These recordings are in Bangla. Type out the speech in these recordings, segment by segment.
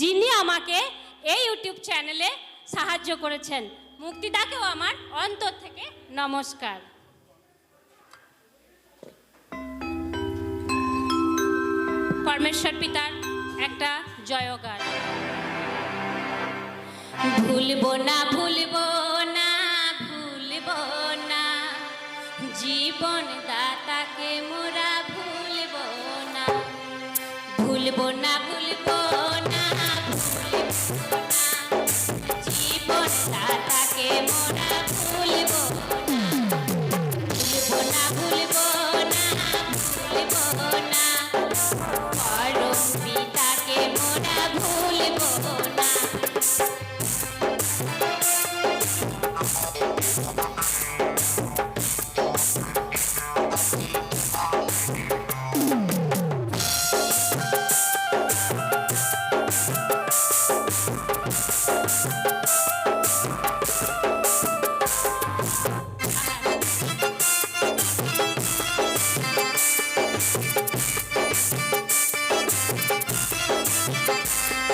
যিনি আমাকে এই ইউটিউব চ্যানেলে সাহায্য করেছেন। মুক্তিদাকেও আমার অন্তর থেকে নমস্কার। পরমেশ্বর পিতার একটা জয়গান। ভুলব না ভুলব না ভুলব না। জীবন দা oh, oh.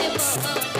Bye.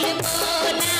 போன